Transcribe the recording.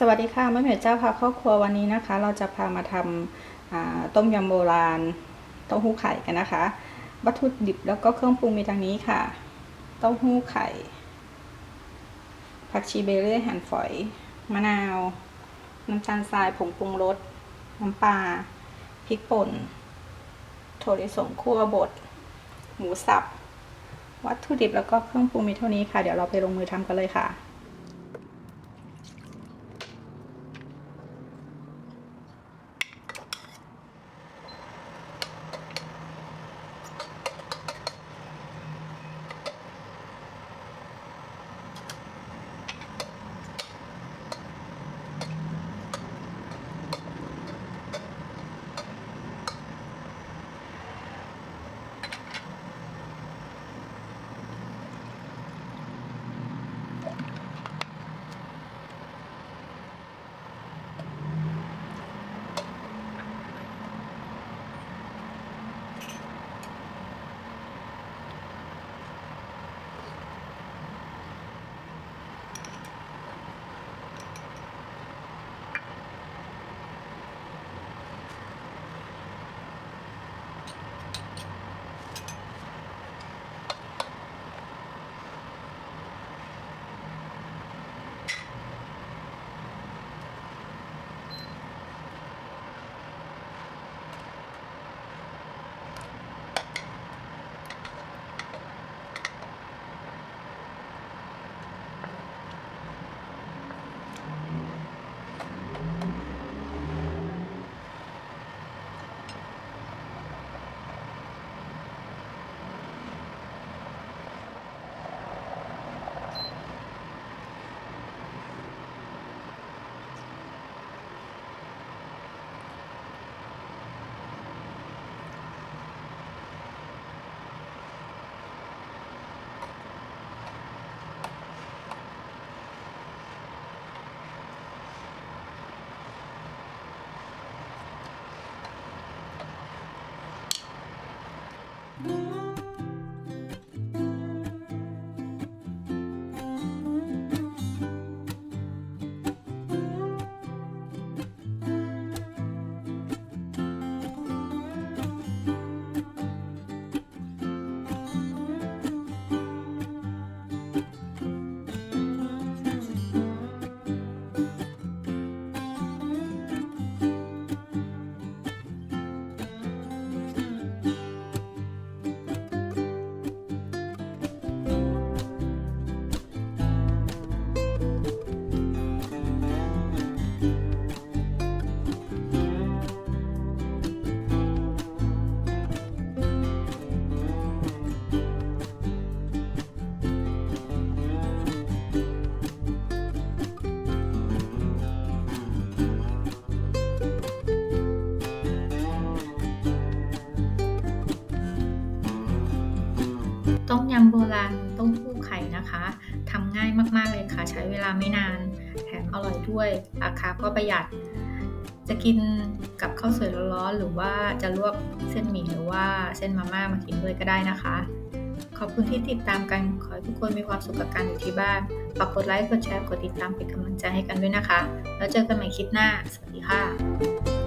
สวัสดีค่ะแม่เหมียวเจ้าพาครอบครัววันนี้นะคะ เราจะพามาทำต้มยำโบราณเต้าหู้ไข่กันนะคะ วัตถุดิบแล้วก็เครื่องปรุงมีดังนี้ค่ะ เต้าหู้ไข่ ผักชีเบเล่หั่นฝอย มะนาว น้ำตาลทรายผงปรุงรส น้ำปลา พริกป่นถั่วลิสงคั่วบด หมูสับ วัตถุดิบแล้วก็เครื่องปรุงมีเท่านี้ค่ะ เดี๋ยวเราไปลงมือทำกันเลยค่ะ Bye. ต้มยำโบราณเต้าหู้ไข่นะคะทำง่ายมากๆเลยค่ะ ใช้เวลาไม่นาน แถมอร่อยด้วย ราคาก็ประหยัด จะกินกับข้าวสวยร้อนๆหรือว่าจะลวกเส้นหมี่หรือว่าเส้นมาม่ามากินด้วยก็ได้นะคะ ขอบคุณที่ติดตามกัน ขอให้ทุกคนมีความสุขกับการอยู่ที่บ้านฝากกดไลค์ กดแชร์ กดติดตามเป็นกำลังใจให้กันด้วยนะคะ แล้วเจอกันใหม่คลิปหน้า สวัสดีค่ะ